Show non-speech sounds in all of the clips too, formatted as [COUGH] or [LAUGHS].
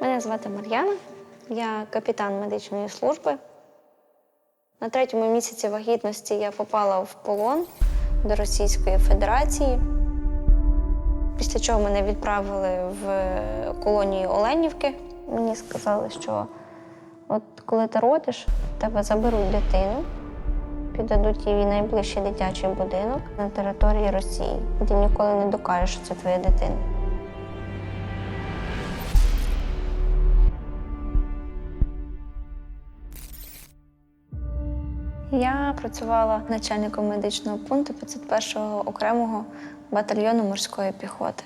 Мене звати Мар'яна, я капітан медичної служби. На третьому місяці вагітності я попала в полон до Російської Федерації, після чого мене відправили в колонію Оленівки. Мені сказали, що от коли ти родиш, тебе заберуть дитину, піддадуть їй в найближчий дитячий будинок на території Росії. Ти ніколи не докажеш, що це твоя дитина. Я працювала начальником медичного пункту 501-го окремого батальйону морської піхоти.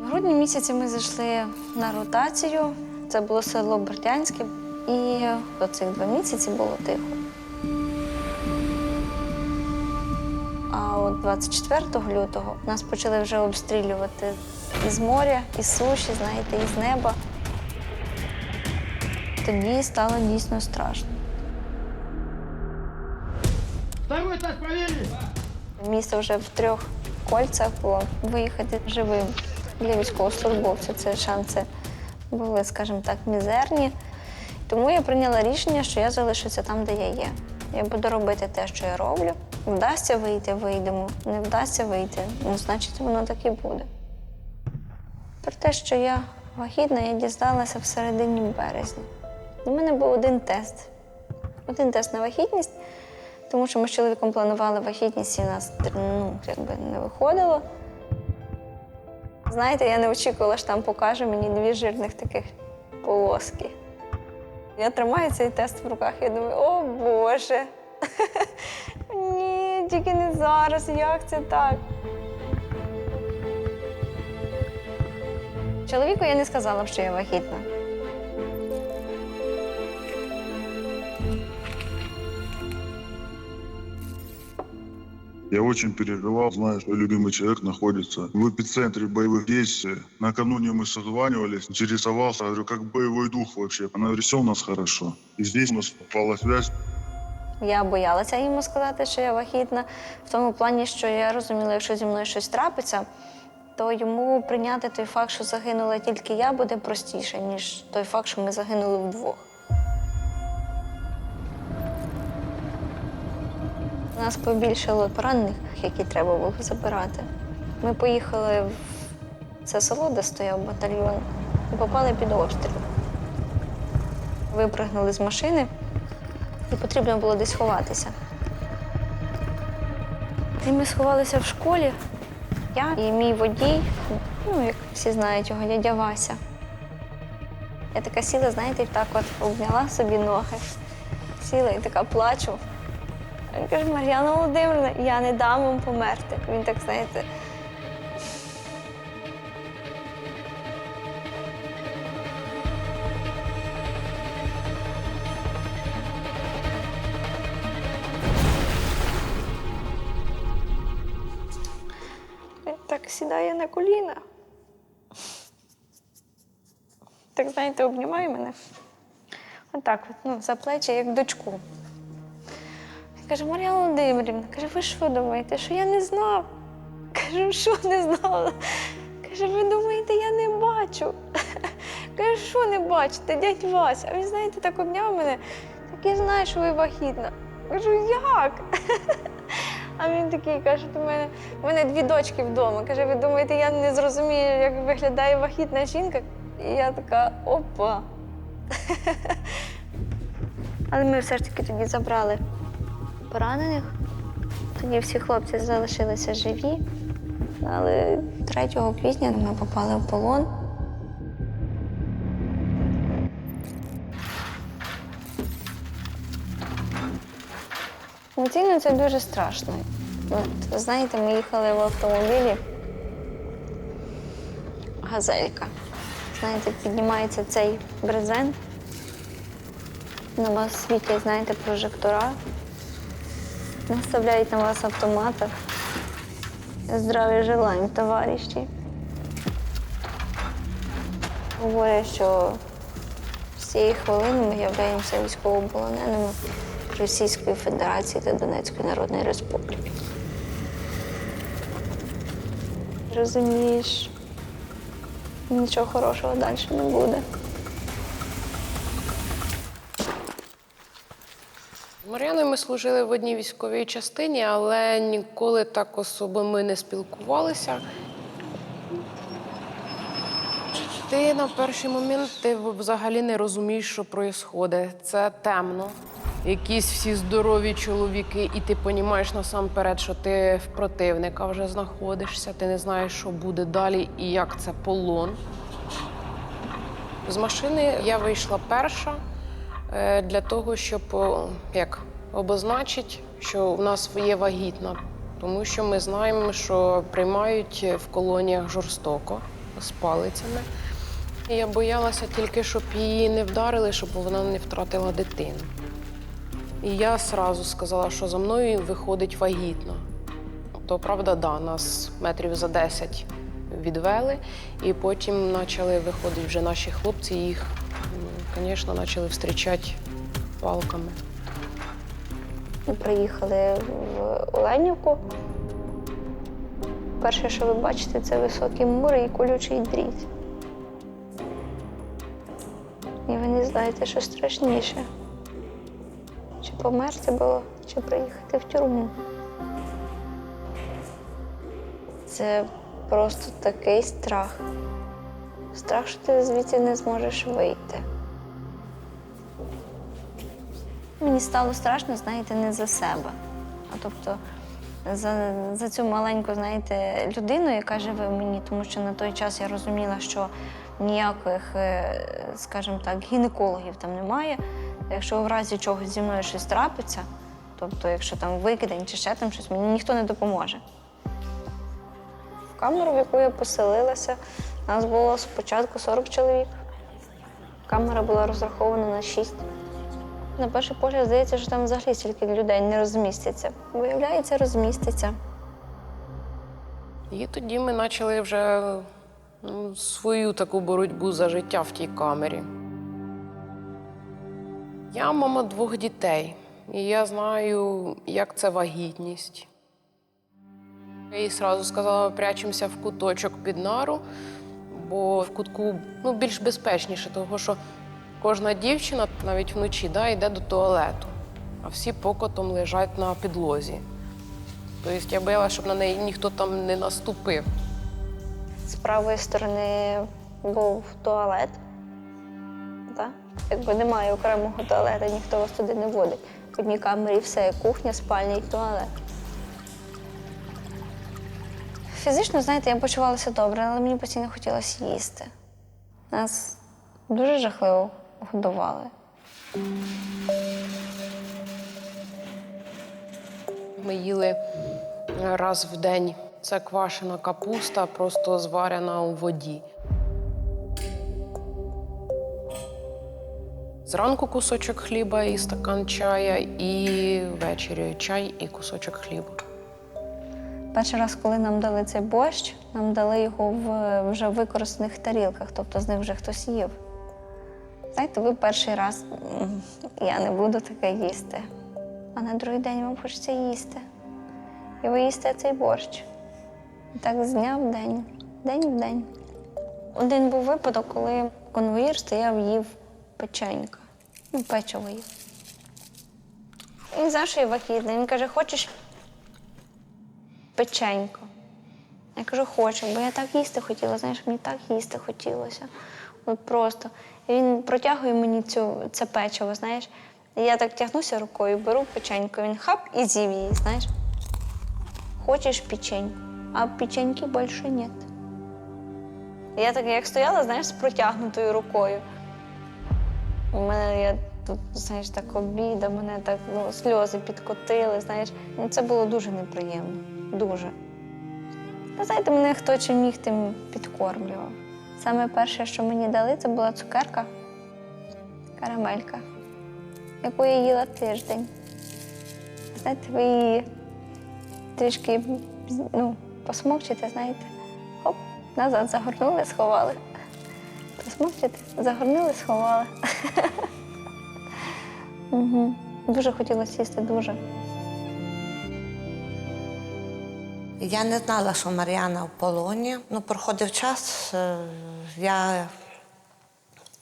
В грудні місяці ми зайшли на ротацію. Це було село Бердянське, і до цих два місяці було тихо. А от 24 лютого нас почали вже обстрілювати із моря, із суші, знаєте, із неба. Тоді стало дійсно страшно. Второй этаж проверили. Місто вже в трьох кольцях було виїхати живим. Для військовослужбовця це шанси були, скажімо так, мізерні. Тому я прийняла рішення, що я залишуся там, де я є. Я буду робити те, що я роблю. Вдасться вийти, вийдемо. Не вдасться вийти, ну, значить, воно так і буде. Про те, що я вагітна, я дізналася в середині березня. У мене був один тест. Один тест на вагітність, тому що ми з чоловіком планували вагітність і нас ну, якби не виходило. Знаєте, я не очікувала, що там покаже мені дві жирних таких полоски. Я тримаю цей тест в руках і думаю, о Боже. [LAUGHS] Ні, тільки не зараз, як це так? Чоловіку я не сказала що я вагітна. Я очень переживал, зная, что любимый человек находится в эпицентре боевых действий. Накануне мы созванивались, интересовался, говорю, как боевой дух вообще. Она говорит, все у нас хорошо. И здесь у нас попала связь. Я боялася йому сказати, що я вагітна, в тому плані, що я розуміла, якщо зі мною щось трапиться, то йому прийняти той факт, що загинула тільки я, буде простіше, ніж той факт, що ми загинули вдвох. У нас побільшало поранених, які треба було забирати. Ми поїхали в це село, де стояв батальйон, і попали під обстріл. Випригнули з машини, і потрібно було десь ховатися. І ми сховалися в школі. Я і мій водій, ну, як всі знають його, дядя Вася. Я така сіла, знаєте, і так от обняла собі ноги, сіла і така плачу. Він каже, Мар'яна Володимирівна, я не дам вам померти. Він так, знаєте. Так сідає на коліна. Так, знаєте, обнімає мене. Отак, от, ну, за плечі, як дочку. Каже, Мар'яна Володимирівна, каже, ви що думаєте, що я не знав? Кажу, що не знала? Каже, ви думаєте, я не бачу. Каже, що не бачите, дядь Вася? А він, знаєте, так обняв мене, так я знаю, що ви вагітна. Кажу, як? А він такий каже до мене, у мене дві дочки вдома. Каже, ви думаєте, я не зрозумію, як виглядає вагітна жінка? І я така, опа. Але ми все ж таки тоді забрали поранених. Тоді всі хлопці залишилися живі. Але 3 квітня ми попали в полон. Емоційно це дуже страшно. От, знаєте, ми їхали в автомобілі. Газелька. Знаєте, піднімається цей брезент. На вас світять, знаєте, прожектора. Наставляють на вас автомати. Здравия желаємо, товариші. Говорять, що з цієї хвилини ми являємося військовополоненими Російської Федерації та Донецької Народної Республіки. Розумієш, нічого хорошого далі не буде. Мар'яною ми служили в одній військовій частині, але ніколи так особо ми не спілкувалися. Ти на перший момент ти взагалі не розумієш, що відбувається. Це темно. Якісь всі здорові чоловіки, і ти розумієш насамперед, що ти в противника вже знаходишся, ти не знаєш, що буде далі і як це полон. З машини я вийшла перша е, для того, щоб як обозначити, що в нас є вагітна, тому що ми знаємо, що приймають в колоніях жорстоко з палицями. Я боялася тільки, щоб її не вдарили, щоб вона не втратила дитину. І я одразу сказала, що за мною виходить вагітна. То правда, да, нас метрів за 10 відвели, і потім почали виходити вже наші хлопці, їх, звісно, почали зустрічати палками. Ми приїхали в Оленівку. Перше, що ви бачите, це високі мури і колючий дріт. І ви не знаєте, що страшніше. Чи померти було, чи приїхати в тюрму. Це просто такий страх. Страх, що ти звідси не зможеш вийти. Мені стало страшно, знаєте, не за себе. А тобто за, за цю маленьку, знаєте, людину, яка живе в мені, тому що на той час я розуміла, що ніяких, е, скажімо так, гінекологів там немає. Якщо в разі чогось зі мною щось трапиться, тобто, якщо там викидень чи ще там щось, мені ніхто не допоможе. В камеру, в яку я поселилася, нас було спочатку 40 чоловік. Камера була розрахована на 6. На перший погляд здається, що там взагалі стільки людей не розміститься. Виявляється, розміститься. І тоді ми почали вже ну, свою таку боротьбу за життя в тій камері. Я мама двох дітей, і я знаю, як це вагітність. Я їй одразу сказала, прячемося в куточок під нару, бо в кутку ну, більш безпечніше, тому що кожна дівчина навіть вночі да, йде до туалету, а всі покотом лежать на підлозі. Тобто я боялася, щоб на неї ніхто там не наступив. З правої сторони був туалет. Так? Якби немає окремого туалету, ніхто вас туди не водить. В одній камері все, кухня, спальня і туалет. Фізично, знаєте, я почувалася добре, але мені постійно хотілося їсти. Нас дуже жахливо годували. Ми їли раз в день. Це квашена капуста, просто зварена у воді. Зранку кусочок хліба і стакан чая, і ввечері чай і кусочок хліба. Перший раз, коли нам дали цей борщ, нам дали його в вже використаних тарілках, тобто з них вже хтось їв. Знаєте, ви перший раз я не буду таке їсти. А на другий день вам хочеться їсти. І ви їсте цей борщ. І так з дня в день, день в день. Один був випадок, коли конвоїр стояв, їв печенька. Ну, печиво їв. Він я вагітна. Він каже, хочеш печенько. Я кажу, хочу, бо я так їсти хотіла, знаєш, мені так їсти хотілося. От просто. І він протягує мені цю, це печиво, знаєш. І я так тягнуся рукою, беру печенько, він хап і з'їв її, знаєш. Хочеш печеньку, а печеньки більше нет. І Я так як стояла, знаєш, з протягнутою рукою. У мене я тут, знаєш, так обіда, мене так ну, сльози підкотили, знаєш. Ну, це було дуже неприємно. Дуже. Та знаєте, мене хто чим міг, тим підкормлював. Саме перше, що мені дали, це була цукерка, карамелька, яку я їла тиждень. Знаєте, ви її трішки ну, посмокчите, знаєте, хоп, назад загорнули, сховали. Посмокчите, загорнули, сховали. [LAUGHS] Дуже хотілося їсти, дуже. Я не знала, що Мар'яна в полоні. Ну, проходив час, е, я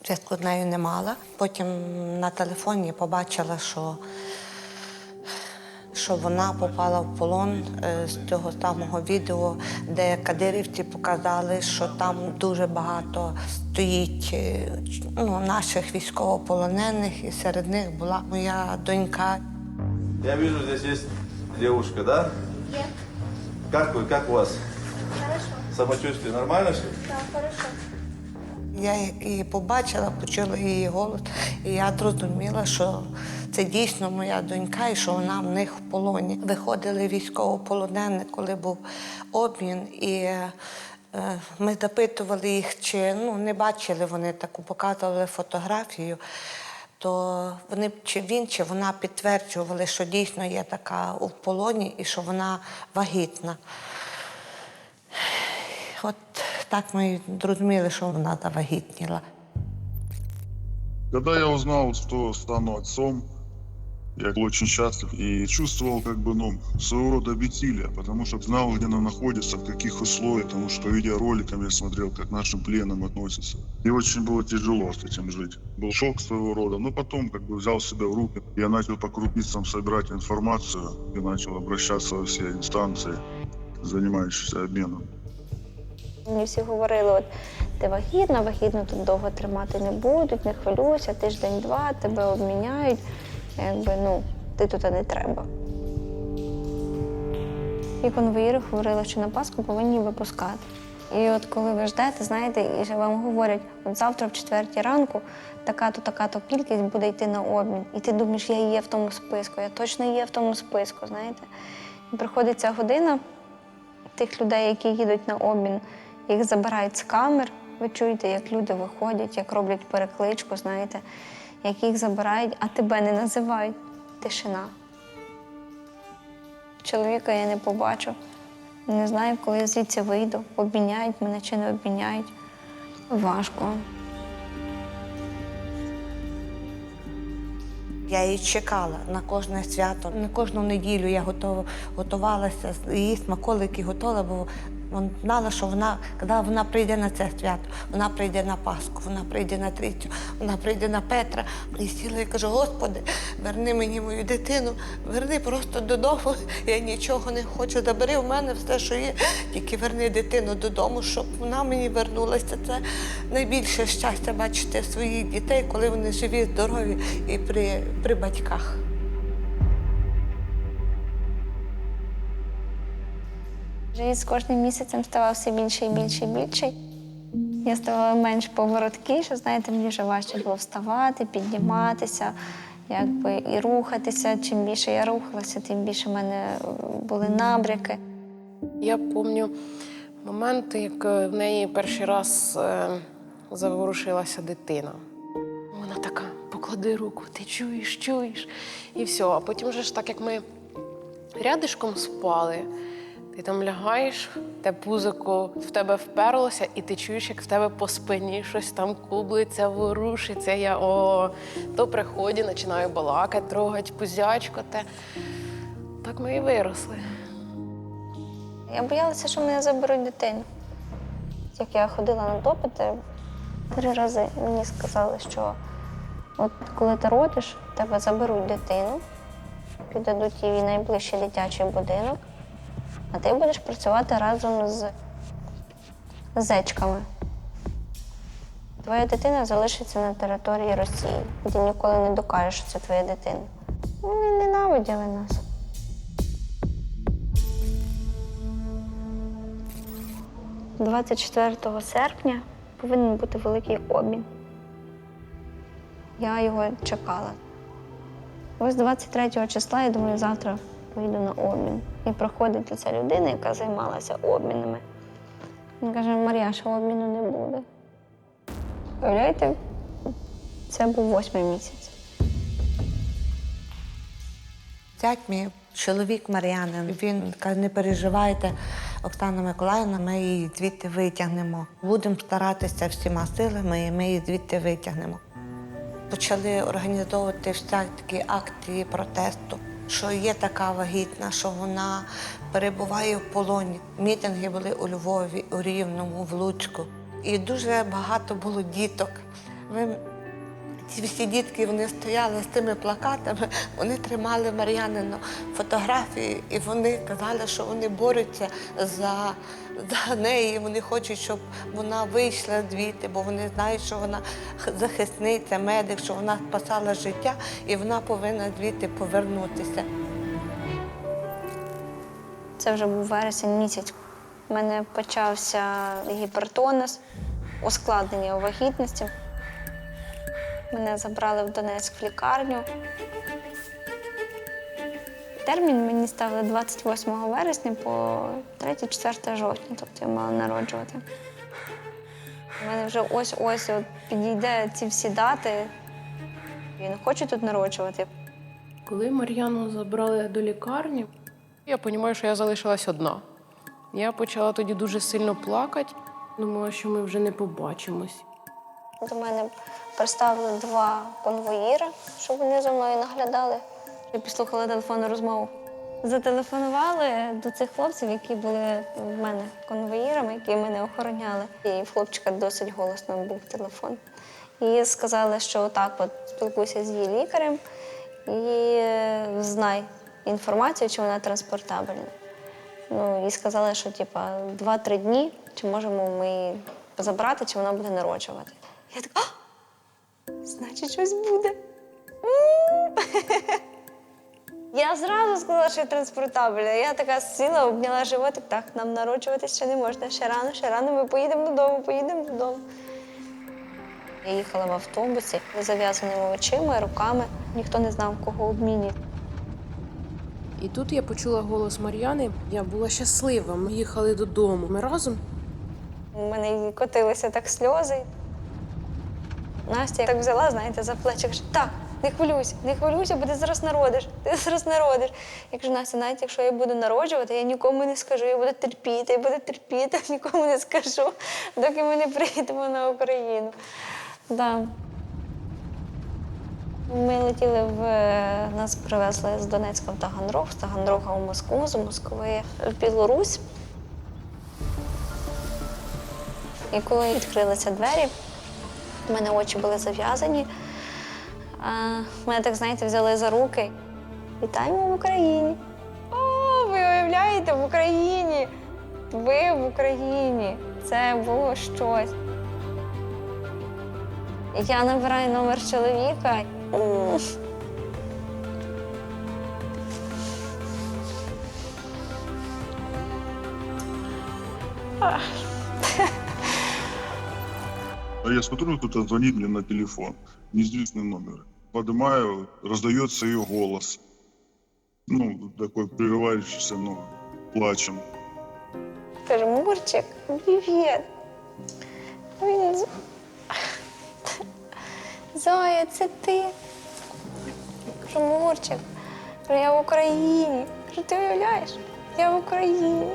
зв'язку з нею не мала. Потім на телефоні побачила, що, що вона попала в полон е, з того самого відео, де кадирівці показали, що там дуже багато стоїть е, ну, наших військовополонених, і серед них була моя донька. Я вижу, здесь есть девушка, да? Є, Как вы, как у вас? хорошо, Самочувствие нормально все? так, хорошо. Я її побачила, почула її голос, і я зрозуміла, що це дійсно моя донька і що вона в них в полоні. Виходили військовополонені, коли був обмін, і е, ми запитували їх, чи ну, не бачили вони таку, показували фотографію. То вони чи він, чи вона підтверджували, що дійсно є така у полоні і що вона вагітна. От так ми зрозуміли, що вона завагітніла. Когда я узнал, что стану отцом, я был очень счастлив и чувствовал как бы, ну, своего рода бессилие, потому что знал, где она находится, в каких условиях, потому что по видеороликам я смотрел, как к нашим пленным относятся. И очень было тяжело с этим жить. Был шок своего рода, но потом как бы взял себя в руки. Я начал по крупицам собирать информацию и начал обращаться во все инстанции, занимающиеся обменом. Мені всі говорили, от ти вагітна, вагітну тут довго тримати не будуть, не хвилюйся, тиждень-два, тебе обміняють. Якби ну, ти тут не треба. І конвоїри говорили, що на Пасху повинні випускати. І от коли ви ждете, знаєте, і вам говорять, от завтра в четвертій ранку така-то, така-то кількість буде йти на обмін. І ти думаєш, я є в тому списку, я точно є в тому списку, знаєте. І приходить ця година, тих людей, які їдуть на обмін, їх забирають з камер. Ви чуєте, як люди виходять, як роблять перекличку, знаєте, як їх забирають, а тебе не називають. Тишина. Чоловіка я не побачу. Не знаю, коли я звідси вийду. Обміняють мене чи не обміняють. Важко. Я її чекала на кожне свято. На кожну неділю я готова, готувалася, її смаколики готувала, бо вона знала, що вона, коли вона прийде на це свято, вона прийде на Пасху, вона прийде на Трійцю, вона прийде на Петра. І сіла і кажу, Господи, верни мені мою дитину, верни просто додому. [LAUGHS] Я нічого не хочу. Забери в мене все, що є. Тільки верни дитину додому, щоб вона мені вернулася. Це найбільше щастя бачити своїх дітей, коли вони живі, здорові і при, при батьках. Живіт з кожним місяцем ставав все більше і більше і більше. Я ставала менш повороткіше, знаєте, мені вже важче було вставати, підніматися, якби і рухатися. Чим більше я рухалася, тим більше в мене е, були набряки. Я пам'ятаю момент, як е, в неї перший раз е, заворушилася дитина. Вона така, поклади руку, ти чуєш, чуєш. І все. А потім вже ж так, як ми рядишком спали, ти там лягаєш, те пузико в тебе вперлося, і ти чуєш, як в тебе по спині щось там кублиться, ворушиться. Я о, то приході, починаю балакати, трогати пузячко. Так ми і виросли. Я боялася, що мене заберуть дитину. Як я ходила на допити три рази, мені сказали, що от коли ти родиш, тебе заберуть дитину, піддадуть їй в найближчий дитячий будинок, а ти будеш працювати разом з зечками. Твоя дитина залишиться на території Росії, де ніколи не докажеш, що це твоя дитина. Вони ненавиділи нас. – 24 серпня повинен бути великий обмін. Я його чекала. Ось 23 числа я думаю, завтра поїду на обмін. І проходить ця людина, яка займалася обмінами. Він каже, Мар'яша, обміну не буде. Уявляєте, це був восьмий місяць. Зять мій чоловік Мар'янин. Він каже, не переживайте, Оксана Миколаївна, ми її звідти витягнемо. Будемо старатися всіма силами, і ми її звідти витягнемо. Почали організовувати всякі акції протесту. Що є така вагітна, що вона перебуває в полоні. Мітинги були у Львові, у Рівному, в Луцьку. І дуже багато було діток. Ви ці всі дітки вони стояли з тими плакатами, вони тримали Мар'янину фотографії, і вони казали, що вони борються за, за неї. Вони хочуть, щоб вона вийшла звідти, бо вони знають, що вона захисниця, медик, що вона спасала життя, і вона повинна звідти повернутися. Це вже був вересень місяць. У мене почався гіпертонус, ускладнення у вагітності. Мене забрали в Донецьк в лікарню. Термін мені ставили 28 вересня по 3-4 жовтня, тобто я мала народжувати. У мене вже ось-ось підійде ці всі дати. Не хочу тут народжувати. Коли Мар'яну забрали до лікарні, я розумію, що я залишилась одна. Я почала тоді дуже сильно плакати. Думала, що ми вже не побачимось. До мене представили два конвоїра, щоб вони за мною наглядали. Я послухала телефонну розмову. Зателефонували до цих хлопців, які були в мене конвоїрами, які мене охороняли. І в хлопчика досить голосно був телефон. І сказали, що отак от спілкуйся з її лікарем і е, знай інформацію, чи вона транспортабельна. Ну і сказали, що типа 2-3 дні, чи можемо ми забрати, чи вона буде народжувати. Я така, «А, значить, щось буде. Я зразу сказала, що я транспортабельна. Я така сіла, обняла животик, так, нам народжуватись ще не можна. Ще рано, ще рано, ми поїдемо додому, поїдемо додому. Я їхала в автобусі з зав'язаними очима, руками. Ніхто не знав, кого обмінює. І тут я почула голос Мар'яни. Я була щаслива. Ми їхали додому. Ми разом. У мене котилися так сльози. Настя так взяла, знаєте, за плечі, каже, так, не хвилюйся, не хвилюйся, бо ти зараз народиш, ти зараз народиш. Я кажу, Настя, навіть якщо я буду народжувати, я нікому не скажу, я буду терпіти, я буду терпіти, [LAUGHS] нікому не скажу, доки ми не приїдемо на Україну. Да. Ми летіли в нас привезли з Донецька в Таганрог, з Таганрога в Москву, з Москви в Білорусь. І коли відкрилися двері, в мене очі були зав'язані. А, мене так, знаєте, взяли за руки. Вітаємо в Україні. О, ви уявляєте, в Україні! Ви в Україні. Це було щось. Я набираю номер чоловіка. М. А я смотрю, кто-то звонит мне на телефон. Неизвестный номер. Поднимаю, раздается ее голос. Ну, такой прерывающийся, ну, плачем. Каже, Мурчик, привіт. Він Зоя, це ти. Кажу, я в Україні. Ти уявляєш? Я в Україні.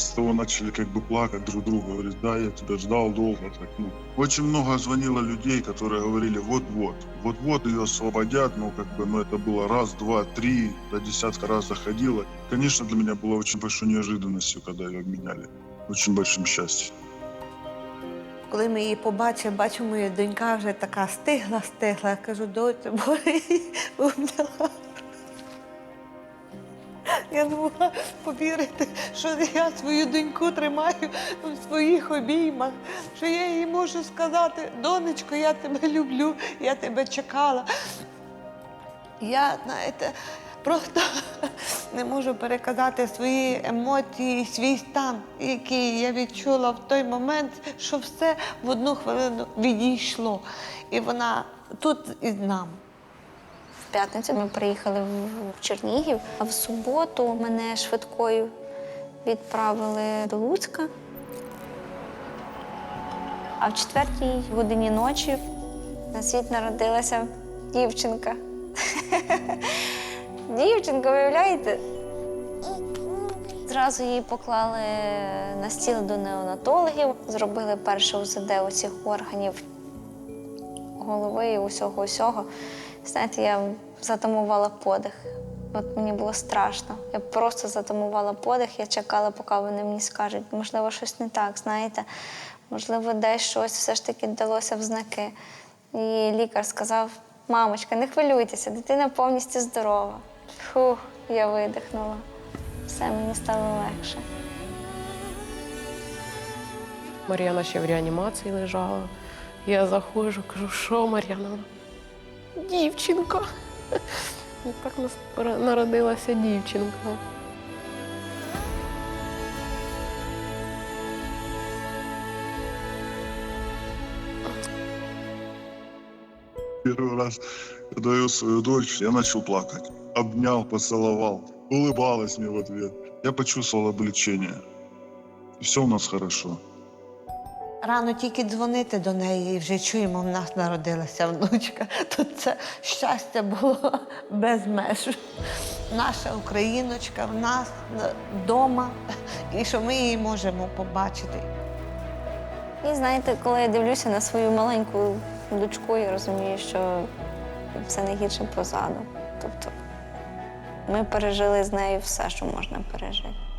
После того начали как бы плакать друг другу. Говорит, да, я тебя ждал долго. Так, ну. Очень много звонило людей, которые говорили, вот-вот, вот-вот ее освободят. Ну, как бы, ну, это было раз, два, три, до десятка раз заходило. Конечно, для меня было очень большой неожиданностью, когда ее обменяли. Очень большим счастьем. Коли ми її побачили, бачу, моя донька вже така стигла, стигла. Я кажу, доця, бо [LAUGHS] її обняла. Я не могла повірити, що я свою доньку тримаю в своїх обіймах, що я їй можу сказати, донечко, я тебе люблю, я тебе чекала. Я, знаєте, просто не можу переказати свої емоції, свій стан, який я відчула в той момент, що все в одну хвилину відійшло. І вона тут із нами. П'ятницю ми приїхали в Чернігів, а в суботу мене швидкою відправили до Луцька. А в четвертій годині ночі на світ народилася дівчинка. [LAUGHS] Дівчинка, виявляєте? Зразу її поклали на стіл до неонатологів, зробили перше УЗД усіх органів голови і усього усього. Знаєте, я затамувала подих. От мені було страшно. Я просто затамувала подих, я чекала, поки вони мені скажуть, можливо, щось не так, знаєте, можливо, десь щось все ж таки далося в знаки. І лікар сказав: мамочка, не хвилюйтеся, дитина повністю здорова. Фух, я видихнула. Все мені стало легше. Мар'яна ще в реанімації лежала. Я заходжу, кажу, що Мар'яна? Дівчинка. І так нас народилася дівчинка. Первый раз, я свою дочь, я начал плакать. Обнял, поцеловал, улыбалась мне в ответ. Я почувствовал облегчение. И все у нас хорошо. Рано тільки дзвонити до неї і вже чуємо, в нас народилася внучка. [LAUGHS] То це щастя було [LAUGHS] без меж. Наша україночка в нас вдома, і що ми її можемо побачити. І знаєте, коли я дивлюся на свою маленьку дочку, я розумію, що все найгірше позаду. Тобто ми пережили з нею все, що можна пережити.